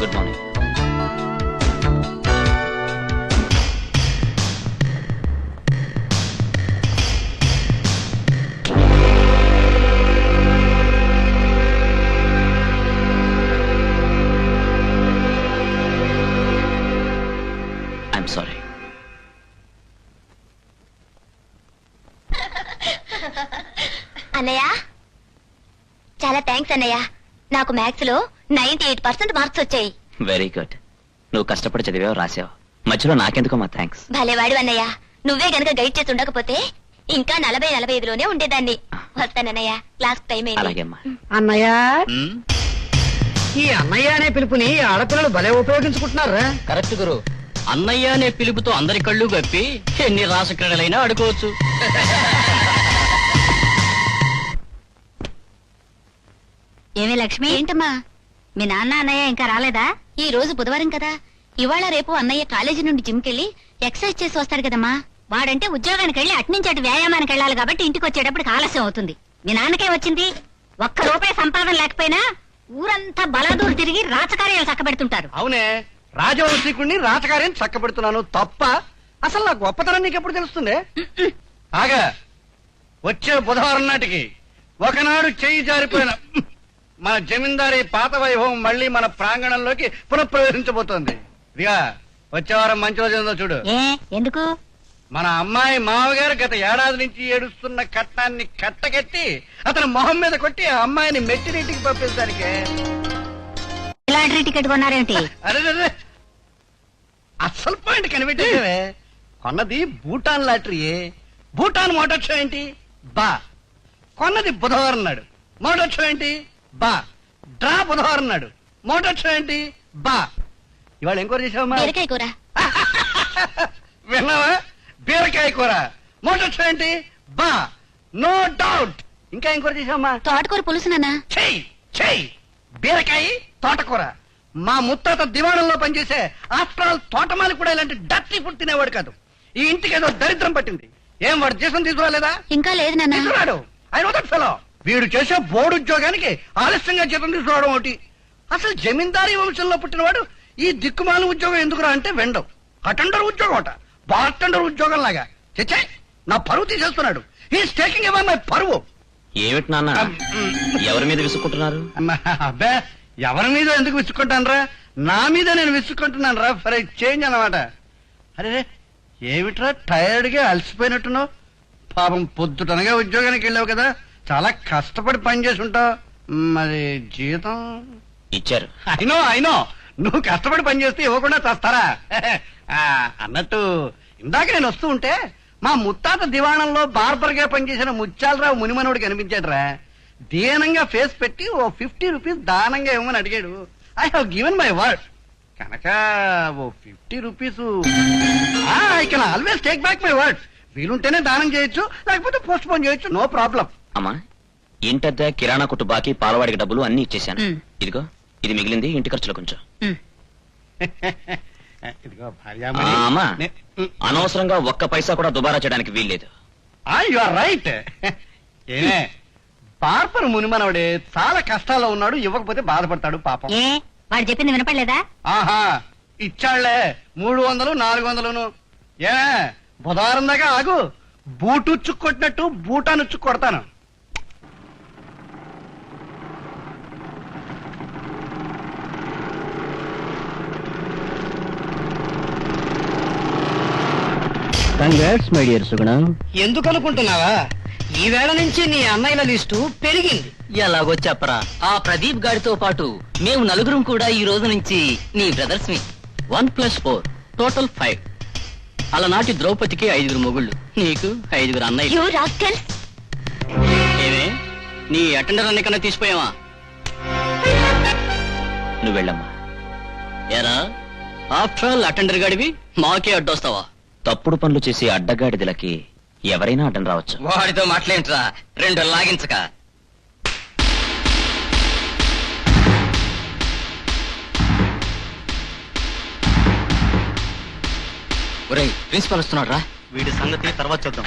Good morning అన్నయ్య? చాలా thanks అన్నయ్య. నాకు మ్యాథ్స్లో నైన్టీ ఎయిట్ పర్సెంట్ మార్క్స్ వచ్చాయి. వెరీ గుడ్ నువ్వు కష్టపడి చదివావు రాసావు. మధ్యలో నాకెందుకో మా థ్యాంక్స్ భలేవాడు అన్నయ్య. నువ్వే గనక గైడ్ చేసి ఉండకపోతే ఇంకా నలభై నలభై ఐదులోనే ఉండేదాన్ని. వస్తానన్నయ్య క్లాస్ టైం అయింది. అన్నయ్య? ఈ అన్నయ్య అనే పిలుపుని ఆడపిల్లలు భలే ఉపయోగించుకుంటున్నారా? కరెక్ట్ గురు. అన్నయ్య అనే పిలుపుతో అందరి కళ్ళు గప్పి ఎన్ని రాసక్రీడలైనా ఆడుకోవచ్చు. ఏమే లక్ష్మి? ఏంటమ్మా? మీ నాన్న అన్నయ్య ఇంకా రాలేదా? ఈ రోజు బుధవారం కదా. ఇవాళ రేపు అన్నయ్య కాలేజీ నుండి జిమ్ కెళ్ళి ఎక్సర్సైజ్ చేసి వస్తాడు కదమ్మా. వాడంటే ఉద్యోగానికి వెళ్ళి అట్నుంచి అటు వ్యాయామానికి వెళ్ళాలి కాబట్టి ఇంటికి వచ్చేటప్పుడు ఆలస్యం అవుతుంది. మీ నాన్నకే వచ్చింది. ఒక్క రూపాయి సంపాదన లేకపోయినా ఊరంతా బలాదూరు తిరిగి రాచకార్యాలు చక్కబెడుతుంటారు. అవునే. రాజవంశీకుణ్ణి రాజకార్యం చక్కబెడుతున్నాను తప్ప అసలు నా గొప్పతనం నీకు ఎప్పుడు తెలుస్తుంది ఆగా. వచ్చే బుధవారం నాటికి ఒకనాడు చెయ్యి జారిపోయిన మన జమీందారీ పాత వైభవం మళ్ళీ మన ప్రాంగణంలోకి పునఃప్రవేశించబోతోంది. ఇదిగా వచ్చే వారం మంచి రోజు చూడు. ఏ? ఎందుకు? మన అమ్మాయి మామగారు గత ఏడాది నుంచి ఏడుస్తున్న కట్నాన్ని కట్టకెట్టి అతను మొహం మీద కొట్టి ఆ అమ్మాయిని మెట్టినీటికి పంపించడానికి లాటరీ టికెట్ కొన్నారేమిటి అరే అరే, అస్సలు పాయింట్ కనిపెట్టేవే కొన్నది భూటాన్ లాటరీయే భూటాన్ మోటార్ షో ఏంటి? బా. కొన్నది బుధవారం నాడు. మోటార్ షో ఏంటి? బా డ్రా బుధవారం నాడు మోటార్ షో ఏంటి? బా ఇవాళ ఎంక్వైరీ చేసావమ్మా బీరకాయ కూర. విన్నావా? బీరకాయ కూర. మోటార్ షో ఏంటి? బా నో డౌట్. ఇంకా ఎంక్వైరీ చేసావమ్మా తోటకూర పులుసు నాన్న. చెయ్యి చెయ్యి బీరకాయ తోటకూర. మా ముత్తాత దివాణంలో పనిచేసే ఆఫ్టర్ ఆల్ తోటమాలి కూడా ఇలాంటి డర్టీ ఫుడ్ తినేవాడు కాదు. ఈ ఇంటికి ఏదో దరిద్రం పట్టింది. ఏం వాడు జీతం తీసుకురాలేదా? ఇంకా లేదు నాన్న. తీసుకురాడు. I know that fellow. వీడు చేసే బోర్డు ఉద్యోగానికి ఆలస్యంగా జీతం తీసుకురావడం ఒకటి. అసలు జమీందారీ వంశంలో పుట్టినవాడు ఈ దిక్కుమాల ఉద్యోగం ఎందుకురా అంటే వెండవు అటెండర్ ఉద్యోగం అట. బార్టెండర్ ఉద్యోగం లాగా చచ్చే నా పరువు తీసేస్తున్నాడు. ఈ టేకింగ్ ఇవ్వ మై పరువు. ఏమిటి నాన్న? ఎవరి మీద విసుక్కుంటున్నారు? అబ్బే ఎవరి మీద ఎందుకు విసుక్కుంటానరా? నా మీద నేను విసుక్కుంటున్నాను రా ఫర్ చేంజ్ అన్నమాట. అరే రే, ఏమిట్రా టైర్డ్గా అలసిపోయినట్టున్నావు? పాపం పొద్దుటనగా ఉద్యోగానికి వెళ్ళావు కదా. చాలా కష్టపడి పని చేసి ఉంటావు మరి జీతం ఇచ్చారు. అయినో అయినో నువ్వు కష్టపడి పని చేస్తే ఇవ్వకుండా చేస్తారా? అన్నట్టు ఇందాక నేను వస్తూ ఉంటే మా ముత్తాత దివాణంలో బార్బర్గా పనిచేసిన ముత్యాలరావు మునిమనోడు కనిపించాడురా. దీనంగా ఫేస్ పెట్టి ఓ ఫిఫ్టీ రూపీస్ దానంగా ఇవ్వమని అడిగాడు. I have given my word కనుక ఓ fifty rupees. I can always take back my word వీలుంటేనే దానం చేయొచ్చు లేకపోతే పోస్ట్ పోన్ చేయొచ్చు నో ప్రాబ్లం. అమ్మా ఇంటద్దె కిరాణా కొట్టు బాకీ పాలవాడికి డబ్బులు అన్ని ఇచ్చేశాను. మ్. ఇదిగో ఇది మిగిలింది ఇంటి ఖర్చులో కొంచెం. ఇదిగో ఆ, భార్యామణి అమ్మా నే- అనవసరంగా ఒక్క పైసా కూడా దుబారా చేయడానికి వీల్లేదు. యు ఆర్ రైట్ ఏమే పార్పర్ మునిమనవడే చాలా కష్టాల్లో ఉన్నాడు ఇవ్వకపోతే బాధపడతాడు పాపం. ఏ వాడు చెప్పింది వినపడలేదా? ఆహా ఇచ్చాళ్ళే మూడు వందలు నాలుగు వందలును. ఏ బుధవారం దాకా ఆగు బూటు కొట్టినట్టు బూటానుచ్చు కొడతాను కంగ్రాట్స్ మై డియర్ సుగుణ ఎందుకు అనుకుంటున్నావా? ఈ వేళ నుంచి నీ అన్నయ్యల లిస్టు పెరిగింది. ఎలాగో చెప్పరా. ఆ ప్రదీప్ గారితో పాటు మేము నలుగురం కూడా ఈ రోజు నుంచి నీ బ్రదర్స్ మీ one plus four total five అలనాటి ద్రౌపదికి ఐదుగురు మొగుళ్ళు. నీకు ఐదుగురు అన్నయ్య ఏమే? నీ అటెండర్ అన్నకన్నా తీసిపోయావా? నువ్వు వెళ్ళమ్మా. ఎరా ఆఫ్టర్ ఆల్ అటెండర్ గాడివి మాకే అడ్డొస్తావా? తప్పుడు పనులు చేసే అడ్డగాడిదలకి ఎవరైనా అడ్డం రావచ్చు. వాడితో మాట్లాడింట్రా. రెండు లాగించక. ఒరేయ్ ప్రిన్సిపల్ వస్తున్నాడు రా వీడి సంగతి తర్వాత చూద్దాం.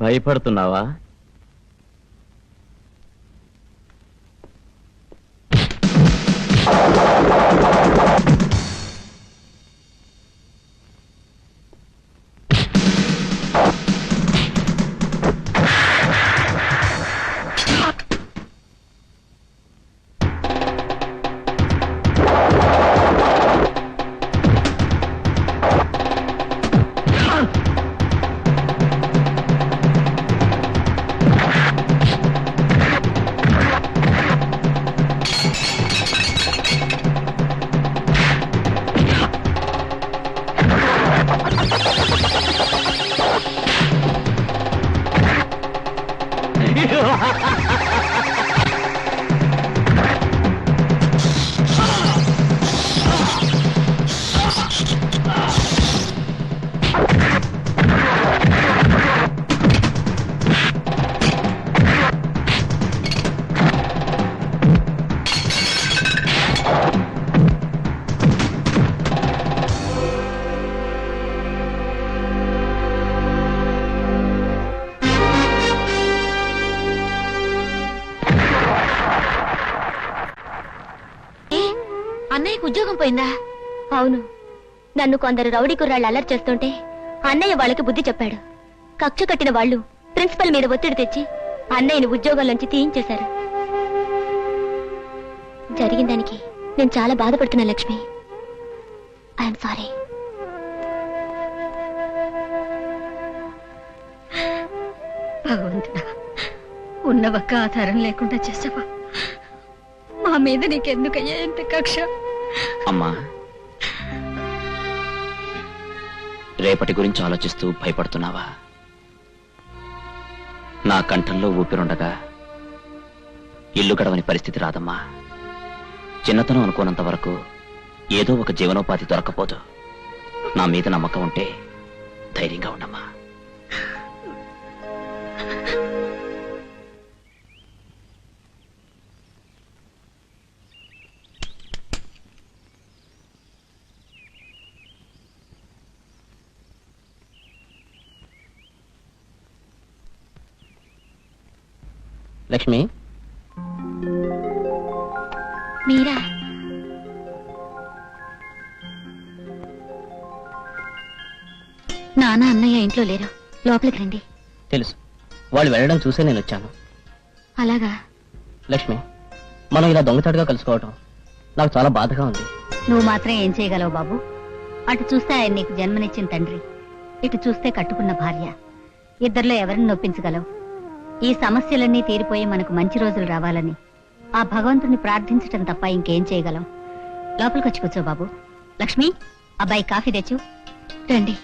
భయపడుతున్నావా? అన్నయ్యకు ఉద్యోగం పోయిందా? అవును. నన్ను కొందరు రౌడీ కుర్రాళ్ళు అల్లరి చేస్తుంటే అన్నయ్య వాళ్ళకి బుద్ధి చెప్పాడు. కక్ష కట్టిన వాళ్ళు ప్రిన్సిపల్ మీద ఒత్తిడి తెచ్చి అన్నయ్యని ఉద్యోగంలోంచి తీయించేశారు. జరిగిన దానికి నేను చాలా బాధపడుతున్నా లక్ష్మి. ఐఎమ్ సారీ భగవంతుడా ఉన్న ఒక్క ఆధారం లేకుండా చేసావా? మా మీద నీకెందుకయ్యా ఎంత కక్ష? అమ్మా రేపటి గురించి ఆలోచిస్తూ భయపడుతున్నావా? నా కంఠంలో ఊపిరుండగా ఇల్లు గడవని పరిస్థితి రాదమ్మా. చిన్నతనం అనుకోనంత వరకు ఏదో ఒక జీవనోపాధి దొరకపోదు. నా మీద నమ్మకం ఉంటే ధైర్యంగా ఉండమ్మా. లక్ష్మి? మీరా? నాన్న అన్నయ్య ఇంట్లో లేరు? లోపలికి రండి. తెలుసు. వాళ్ళు వెళ్ళడం చూసే నేను వచ్చాను. అలాగా? లక్ష్మి మనం ఇలా దొంగచాటుగా కలుసుకోవటం నాకు చాలా బాధగా ఉంది. నువ్వు మాత్రం ఏం చేయగలవు బాబు? అటు చూస్తే ఆయన నీకు జన్మనిచ్చిన తండ్రి ఇటు చూస్తే కట్టుకున్న భార్య. ఇద్దరిలో ఎవరిని నొప్పించగలవు? ఈ సమస్యలన్నీ తీరిపోయి మనకు మంచి రోజులు రావాలని. ఆ భగవంతుని ప్రార్థించటం తప్ప ఇంకేం చేయగలం. లోపలికి వచ్చి కూర్చో బాబు. లక్ష్మి అబ్బాయి కాఫీ తెచ్చు. రండి.